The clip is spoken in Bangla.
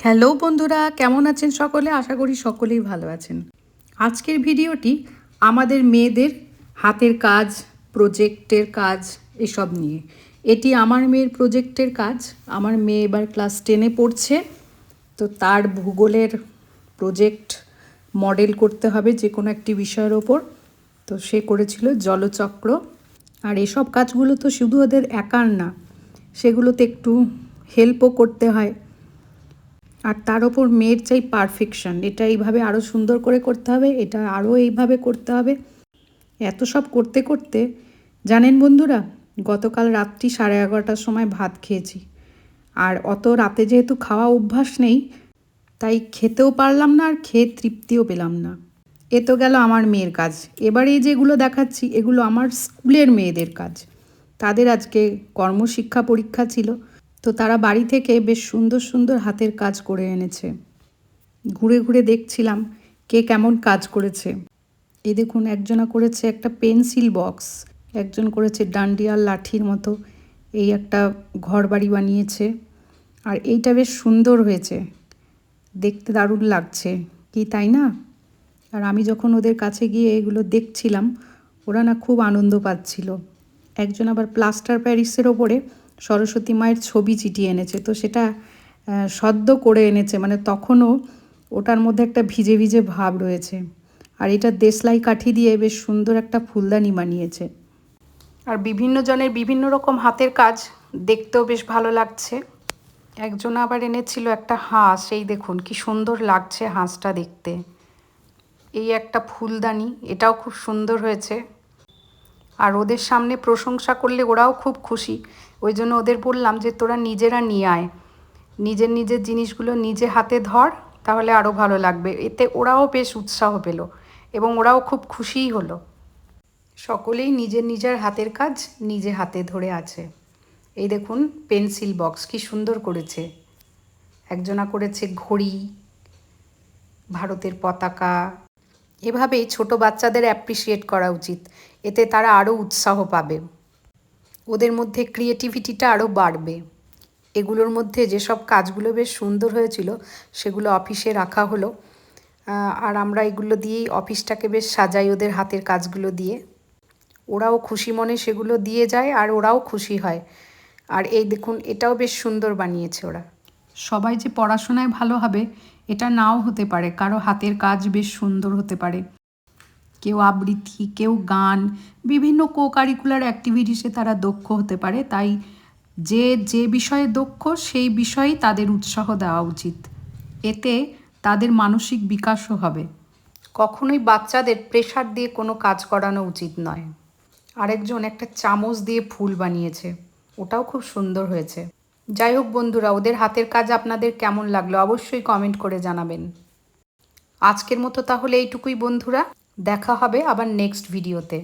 হ্যালো বন্ধুরা, কেমন আছেন সকলে? আশা করি সকলেই ভালো আছেন। আজকের ভিডিওটি আমাদের মেয়েদের হাতের কাজ, প্রজেক্টের কাজ এসব নিয়ে। এটি আমার মেয়ের প্রজেক্টের কাজ। আমার মেয়ে এবার ক্লাস টেনে পড়ছে। তো তার ভূগোলের প্রজেক্ট মডেল করতে হবে যে কোনো একটি বিষয়ের ওপর। তো সে করেছিল জলচক্র। আর এসব কাজগুলো তো শুধু ওদের একার না, সেগুলোতে একটু হেল্পও করতে হয়। আর তার ওপর মেয়ের চাই পারফেকশন এটা এইভাবে আরও সুন্দর করে করতে হবে, এটা আরও এইভাবে করতে হবে। এত সব করতে করতে, জানেন বন্ধুরা, গতকাল রাত্রি সাড়ে এগারোটার সময় ভাত খেয়েছি। আর অত রাতে যেহেতু খাওয়া অভ্যাস নেই, তাই খেতেও পারলাম না আর খেয়ে তৃপ্তিও পেলাম না। এ তো গেল আমার মেয়ের কাজ। এবারে এই যেগুলো দেখাচ্ছি, এগুলো আমার স্কুলের মেয়েদের কাজ। তাদের আজকে কর্মশিক্ষা পরীক্ষা ছিল। তো তারা বাড়ি থেকে বেশ সুন্দর সুন্দর হাতের কাজ করে এনেছে। ঘুরে ঘুরে দেখছিলাম কে কেমন কাজ করেছে। এই দেখুন, একজনা করেছে একটা পেন্সিল বক্স, একজন করেছে ডান্ডিয়ার লাঠির মতো এই একটা ঘর বাড়ি বানিয়েছে। আর এইটা বেশ সুন্দর হয়েছে। দেখতে দারুণ লাগছে, কি তাই না? আর আমি যখন ওদের কাছে গিয়ে এগুলো দেখছিলাম, ওরা না খুব আনন্দ পাচ্ছিল। একজন আবার প্লাস্টার প্যারিসের ওপরে সরস্বতী মায়ের ছবি চিটিয়ে এনেছে। তো সেটা সদ্য করে এনেছে। মানে তখনও ওটার মধ্যে একটা ভিজে ভিজে ভাব রয়েছে। আর এটা দেশলাই কাঠি দিয়ে বেশ সুন্দর একটা ফুলদানি বানিয়েছে। আর বিভিন্ন জনের বিভিন্ন রকম হাতের কাজ দেখতেও বেশ ভালো লাগছে। একজন আবার এনেছিল একটা হাঁস। এই দেখুন, কি সুন্দর লাগছে হাঁসটা দেখতে। এই একটা ফুলদানি, এটাও খুব সুন্দর হয়েছে। আর ওদের সামনে প্রশংসা করলে ওরাও খুব খুশি। ওই জন্য ওদের বললাম যে, তোরা নিজেরা নিয়ে আয়। নিজের নিজের জিনিসগুলো নিজে হাতে ধর, তাহলে আরও ভালো লাগবে। এতে ওরাও বেশ উৎসাহ পেল এবং ওরাও খুব খুশিই হলো। সকলেই নিজের নিজের হাতের কাজ নিজে হাতে ধরে আছে। এই দেখুন পেন্সিল বক্স, কি সুন্দর করেছে। একজনা করেছে ঘড়ি, ভারতের পতাকা এভাবেই ছোট বাচ্চাদের অ্যাপ্রিসিয়েট করা উচিত। এতে তারা আরও উৎসাহ পাবে। ওদের মধ্যে ক্রিয়েটিভিটিটা আরও বাড়বে। এগুলোর মধ্যে যেসব কাজগুলো বেশ সুন্দর হয়েছিল, সেগুলো অফিসে রাখা হলো। আর আমরা এগুলো দিয়েই অফিসটাকে বেশ সাজাই ওদের হাতের কাজগুলো দিয়ে। ওরাও খুশি মনে সেগুলো দিয়ে যায় আর ওরাও খুশি হয়। আর এই দেখুন, এটাও বেশ সুন্দর বানিয়েছে ওরা। সবাই যে পড়াশোনায় ভালো হবে, এটা নাও হতে পারে। কারও হাতের কাজ বেশ সুন্দর হতে পারে। কেউ আবৃত্তি, কেউ গান, বিভিন্ন কো কারিকুলার অ্যাক্টিভিটিসে তারা দক্ষ হতে পারে। তাই যে যে বিষয়ে দক্ষ, সেই বিষয়েই তাদের উৎসাহ দেওয়া উচিত। এতে তাদের মানসিক বিকাশও হবে। কখনোই বাচ্চাদের প্রেশার দিয়ে কোনো কাজ করানো উচিত নয়। আরেকজন একটা চামচ দিয়ে ফুল বানিয়েছে। ওটাও খুব সুন্দর হয়েছে। যাই হোক বন্ধুরা, ওদের হাতের কাজ আপনাদের কেমন লাগল অবশ্যই কমেন্ট করে জানাবেন। আজকের মতো তাহলে এইটুকুই বন্ধুরা, দেখা হবে আবার নেক্সট ভিডিওতে